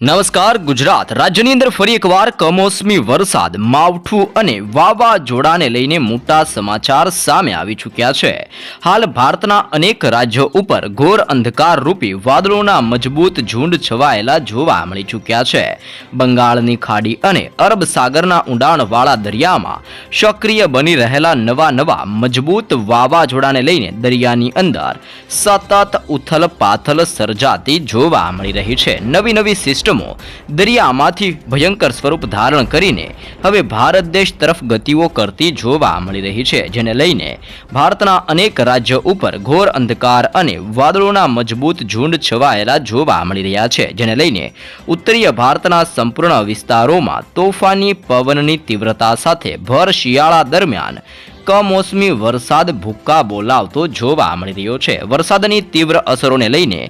નમસ્કાર, ગુજરાત રાજ્યની અંદર ફરી એકવાર કમોસમી વરસાદ, માવઠું અને વાવાઝોડાને લઈને મોટા સમાચાર સામે આવી ચૂક્યા છે. હાલ ભારતના અનેક રાજ્યો ઉપર ઘોર અંધકાર રૂપી વાદળોના મજબૂત ઝુંડ છવાયેલા જોવા મળી ચૂક્યા છે. બંગાળની ખાડી અને અરબ સાગરના ઊંડાણવાળા દરિયામાં સક્રિય બની રહેલા નવા નવા મજબૂત વાવાઝોડાને લઈને દરિયાની અંદર સતત ઉથલ પાથલ સર્જાતી જોવા મળી રહી છે. નવી નવી દરિયામાંથી ભયંકર સ્વરૂપ ધારણ કરીને હવે ભારત દેશ તરફ ગતિઓ કરતી જોવા મળી રહી છે, જેને લઈને ભારતના અનેક રાજ્યો ઉપર ઘોર અંધકાર અને વાદળોના મજબૂત ઝુંડ છવાયેલા જોવા મળી રહ્યા છે, જેને લઈને ઉત્તરીય ભારતના સંપૂર્ણ વિસ્તારોમાં તોફાની પવનની તીવ્રતા સાથે ભર શિયાળા દરમિયાન કમોસમી વરસાદ ભૂક્કા બોલાવતો જોવા મળી રહ્યો છે. વરસાદની તીવ્ર અસરોને લઈને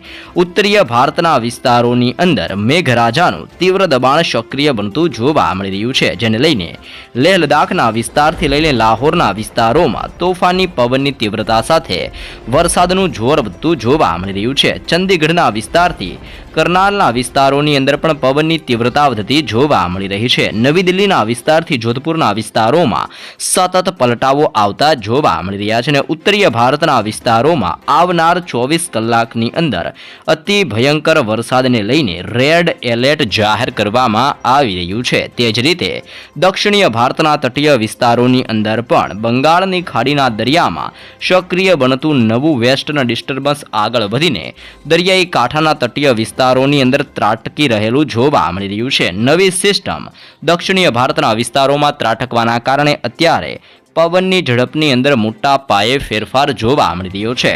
ઉત્તરીય ભારતના વિસ્તારોની અંદર મેઘરાજાનું તીવ્ર દબાણ સક્રિય બનતું જોવા મળી રહ્યું છે, જેને લઈને લેહ લદ્દાખના વિસ્તારથી લઈને લાહોરના વિસ્તારોમાં તોફાની પવનની તીવ્રતા સાથે વરસાદનું જોર વધતું જોવા મળી રહ્યું છે. ચંદીગઢના વિસ્તારથી કરનાલના વિસ્તારોની અંદર પણ પવનની તીવ્રતા વધતી જોવા મળી રહી છે. નવી દિલ્હીના વિસ્તારથી જોધપુરના વિસ્તારોમાં સતત પલટાવો આવતા જોવા મળી રહ્યા છે અને ઉત્તરીય ભારતના વિસ્તારોમાં આવનાર ચોવીસ કલાકની અંદર અતિ ભયંકર વરસાદને લઈને રેડ એલર્ટ જાહેર કરવામાં આવી રહ્યું છે. તે જ રીતે દક્ષિણીય ભારતના તટીય વિસ્તારોની અંદર પણ બંગાળની ખાડીના દરિયામાં સક્રિય બનતું નવું વેસ્ટર્ન ડિસ્ટર્બન્સ આગળ વધીને દરિયાઈ કાંઠાના તટીય વિસ્તારોની અંદર ત્રાટકી રહેલું જોવા મળી રહ્યું છે. નવી સિસ્ટમ દક્ષિણીય ભારતના વિસ્તારોમાં ત્રાટકવાના કારણે અત્યારે પવનની ઝડપની અંદર મોટા પાયે ફેરફાર જોવા મળી રહ્યો છે.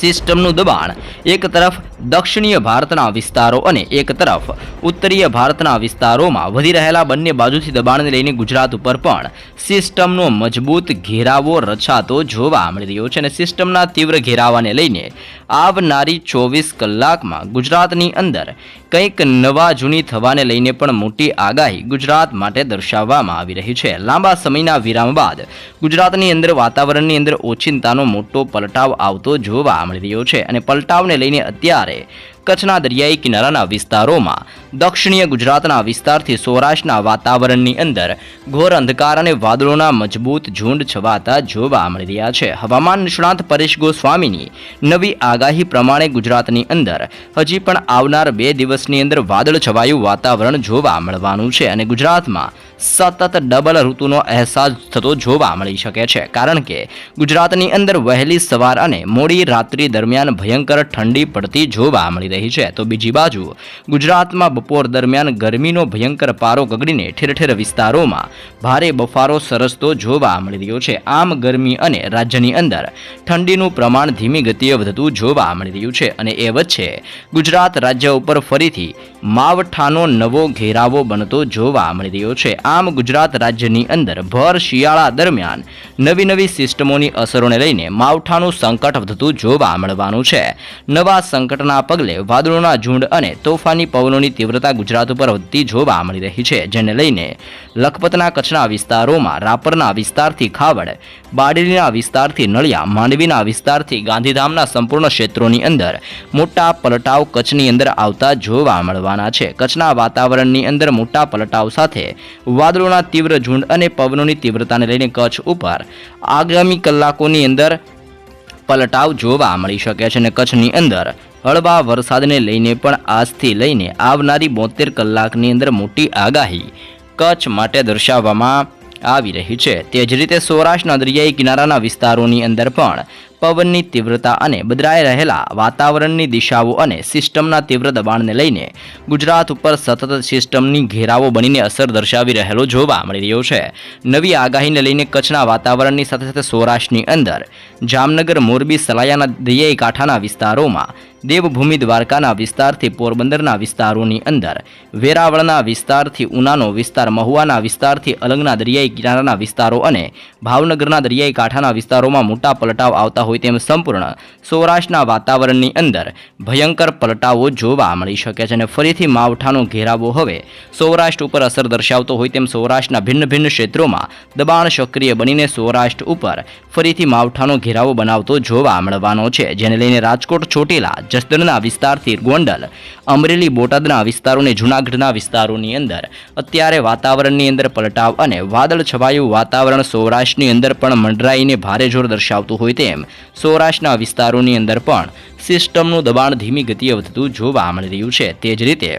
સિસ્ટમનું દબાણ, એક તરફ દક્ષિણીય ભારતના વિસ્તારો અને એક તરફ ઉત્તરીય ભારતના વિસ્તારોમાં વધી રહેલા બંને બાજુથી દબાણને લઈને ગુજરાત ઉપર પણ સિસ્ટમનો મજબૂત ઘેરાવો રચાતો જોવા મળી રહ્યો છે અને સિસ્ટમના તીવ્ર ઘેરાવાને લઈને આવનારી ચોવીસ કલાકમાં ગુજરાતની અંદર કંઈક નવા જૂની થવાને લઈને પણ મોટી આગાહી ગુજરાત માટે દર્શાવવામાં આવી રહી છે. લાંબા સમયના વિરામ બાદ ગુજરાતની અંદર વાતાવરણની અંદર ઓચિંતાનો મોટો પલટાવ આવતો જોવા મળી રહ્યો છે અને પલટાવને લઈને અત્યારે કચ્છના દરિયાઈ કિનારાના વિસ્તારોમાં દક્ષિણીય ગુજરાતના વિસ્તારથી સૌરાષ્ટ્રના વાતાવરણની અંદર ઘોર અંધકાર અને વાદળોના મજબૂત ઝુંડ છવાતા જોવા મળી રહ્યા છે. હવામાન નિષ્ણાત પરેશ ગોસ્વામીની નવી આગાહી પ્રમાણે ગુજરાતની અંદર હજી પણ આવનાર બે દિવસની અંદર વાદળ છવાયું વાતાવરણ જોવા મળવાનું છે અને ગુજરાતમાં સતત ડબલ ઋતુનો અહેસાસ થતો જોવા મળી શકે છે. કારણ કે ગુજરાતની અંદર વહેલી સવાર અને મોડી રાત્રિ દરમિયાન ભયંકર ઠંડી પડતી જોવા મળી રહી છે. તો બીજી બાજુ, ગુજરાતમાં બપોર દરમિયાન ગરમીનો ભયંકર પારો ગગડીને ઠેર વિસ્તારોમાં ભારે બફારો સરસતો જોવા મળી રહ્યો છે. આમ ગરમી અને રાજ્યની અંદર ઠંડીનું પ્રમાણ ધીમી ગતિએ વધતું જોવા મળી રહ્યું છે અને એ વચ્ચે ગુજરાત રાજ્ય ઉપર ફરીથી માવઠાનો નવો ઘેરાવો બનતો જોવા મળી રહ્યો છે. આમ ગુજરાત રાજ્યની અંદર ભર શિયાળા દરમિયાન નવી નવી સિસ્ટમોની અસરોને લઈને માવઠાનું સંકટ વધતું જોવા મળવાનું છે. નવા સંકટના પગલે વાદળોના ઝુંડ અને તોફાની પવનોની તીવ્રતા ગુજરાત ઉપર વધતી જોવા મળી રહી છે, જેને લઈને લખપતના કચ્છના વિસ્તારોમાં, રાપરના વિસ્તારથી ખાવડ, બાડેલીના વિસ્તારથી નળિયા, માંડવીના વિસ્તારથી ગાંધીધામના સંપૂર્ણ ક્ષેત્રોની અંદર મોટા પલટાવ કચ્છની અંદર આવતા જોવા મળવાના છે. કચ્છના વાતાવરણની અંદર મોટા પલટાવ સાથે વાદળોના તીવ્ર ઝુંડ અને પવનોની તીવ્રતાને લઈને કચ્છ ઉપર આગામી કલાકોની અંદર પલટાવ જોવા મળી શકે છે અને કચ્છની અંદર હળવા વરસાદને લઈને પણ આજથી લઈને આવનારી બોતેર કલાકની અંદર મોટી આગાહી કચ્છ માટે દર્શાવવામાં આવી રહી છે. તે જ રીતે સૌરાષ્ટ્રના દરિયાઈ કિનારાના વિસ્તારોની અંદર પણ પવનની તીવ્રતા અને બદલાઈ રહેલા વાતાવરણની દિશાઓ અને સિસ્ટમના તીવ્ર દબાણને લઈને ગુજરાત ઉપર સતત સિસ્ટમની ઘેરાવો બનીને અસર દર્શાવી રહેલો જોવા મળી રહ્યો છે. નવી આગાહીને લઈને કચ્છના વાતાવરણની સાથે સાથે સૌરાષ્ટ્રની અંદર, જામનગર, મોરબી, સલાયાના દરિયાઈ કાંઠાના વિસ્તારોમાં, દેવભૂમિ દ્વારકાના વિસ્તારથી પોરબંદરના વિસ્તારોની અંદર, વેરાવળના વિસ્તારથી ઉનાનો વિસ્તાર, મહુવાના વિસ્તારથી અલંગના દરિયાઈ કિનારાના વિસ્તારો અને ભાવનગરના દરિયાઈ કાંઠાના વિસ્તારોમાં મોટા પલટાવ આવતા હોય હોય તેમ સંપૂર્ણ સૌરાષ્ટ્રના વાતાવરણની અંદર ભયંકર પલટાવો જોવા મળી શકે છે અને ફરીથી માવઠાનો ઘેરાવો હવે સૌરાષ્ટ્ર ઉપર અસર દર્શાવતો હોય તેમ સૌરાષ્ટ્રના ભિન્ન ભિન્ન ક્ષેત્રોમાં દબાણ સક્રિય બનીને સૌરાષ્ટ્ર ઉપર ફરીથી માવઠાનો ઘેરાવો બનાવતો જોવા મળવાનો છે, જેને લઈને રાજકોટ, ચોટીલા, જસદણના વિસ્તારથી ગોંડલ, અમરેલી, બોટાદના વિસ્તારોને જૂનાગઢના વિસ્તારોની અંદર અત્યારે વાતાવરણની અંદર પલટાવ અને વાદળ છવાયું વાતાવરણ સૌરાષ્ટ્રની અંદર પણ મંડરાઈને ભારે જોર દર્શાવતું હોય તેમ સૌરાષ્ટ્રના વિસ્તારોની અંદર પણ સિસ્ટમનું દબાણ ધીમી ગતિએ વધતું જોવા મળી રહ્યું છે. તે જ રીતે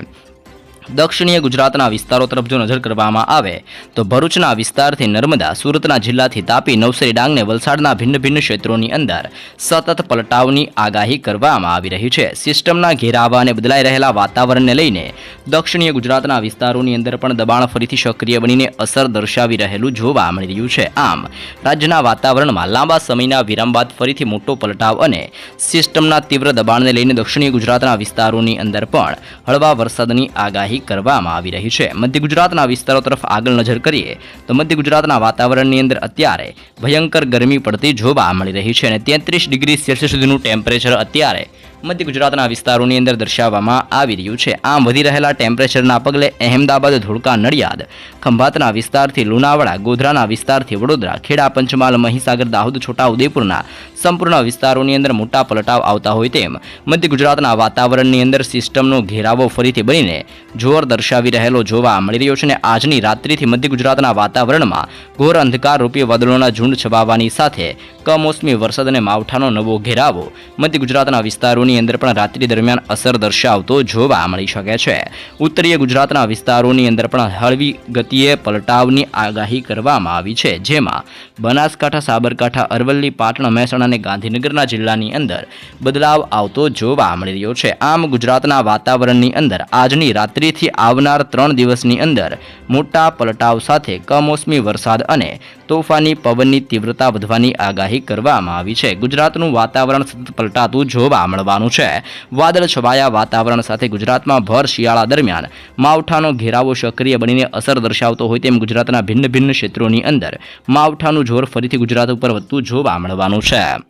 દક્ષિણીય ગુજરાતના વિસ્તારો તરફ જો નજર કરવામાં આવે, તો ભરૂચના વિસ્તારથી નર્મદા, સુરતના જિલ્લાથી તાપી, નવસારી, ડાંગને વલસાડના ભિન્ન ભિન્ન ક્ષેત્રોની અંદર સતત પલટાવની આગાહી કરવામાં આવી રહી છે. સિસ્ટમના ઘેરાવા અને બદલાઈ રહેલા વાતાવરણને લઈને દક્ષિણીય ગુજરાતના વિસ્તારોની અંદર પણ દબાણ ફરીથી સક્રિય બનીને અસર દર્શાવી રહેલું જોવા મળી રહ્યું છે. આમ, રાજ્યના વાતાવરણમાં લાંબા સમયના વિરામ બાદ ફરીથી મોટો પલટાવ અને સિસ્ટમના તીવ્ર દબાણને લઈને દક્ષિણીય ગુજરાતના વિસ્તારોની અંદર પણ હળવા વરસાદની આગાહી કરવામાં આવી રહી છે. મધ્ય ગુજરાતના વિસ્તારો તરફ આગળ નજર કરીએ, તો મધ્ય ગુજરાતના વાતાવરણની અંદર અત્યારે ભયંકર ગરમી પડતી જોવા મળી રહી છે અને તેત્રીસ ડિગ્રી સેલ્સિયસ સુધીનું ટેમ્પરેચર અત્યારે મધ્ય ગુજરાતના વિસ્તારોની અંદર દર્શાવવામાં આવી રહ્યું છે. આમ વધી રહેલા ટેમ્પરેચરના પગલે અહેમદાબાદ, ધોળકા, નડિયાદ ખંભાતના વિસ્તારથી લુણાવાડા, ગોધરાના વિસ્તારથી વડોદરા, ખેડા, પંચમહાલ, મહીસાગર, દાહોદ, છોટા ઉદેપુરના સંપૂર્ણ વિસ્તારોની અંદર મોટા પલટાવ આવતા હોય તેમ મધ્ય ગુજરાતના વાતાવરણની અંદર સિસ્ટમનો ઘેરાવો ફરીથી બનીને જોર દર્શાવી રહેલો જોવા મળી રહ્યો છે અને આજની રાત્રિથી મધ્ય ગુજરાતના વાતાવરણમાં ઘોર અંધકાર રૂપી વાદળોના ઝુંડ છવાવાની સાથે કમોસમી વરસાદ અને માવઠાનો નવો ઘેરાવો મધ્ય ગુજરાતના વિસ્તારોની અંદર પણ રાત્રિ દરમિયાન અસર દર્શાવતો જોવા મળી શકે છે. ઉત્તરીય ગુજરાતના વિસ્તારોની અંદર પણ હળવી ગતિએ પલટાવની આગાહી કરવામાં આવી છે, જેમાં બનાસકાંઠા, સાબરકાંઠા, અરવલ્લી, પાટણ, મહેસાણા અને ગાંધીનગરના જિલ્લાની અંદર બદલાવ આવતો જોવા મળી રહ્યો છે. આમ ગુજરાતના વાતાવરણની અંદર આજની રાત્રિથી આવનાર ત્રણ દિવસની અંદર મોટા પલટાવ સાથે કમોસમી વરસાદ અને તોફાની પવનની તીવ્રતા વધવાની આગાહી કરવામાં આવી છે. ગુજરાતનું વાતાવરણ સતત પલટાતું જોવા મળવાનું છે. વાદળ છવાયા વાતાવરણ સાથે ગુજરાતમાં ભર શિયાળા દરમિયાન માવઠાનો ઘેરાવો સક્રિય બનીને અસર દર્શાવતો હોય તેમ ગુજરાતના ભિન્ન ભિન્ન ક્ષેત્રોની અંદર માવઠાનું જોર ફરીથી ગુજરાત ઉપર વધતું જોવા મળવાનું છે.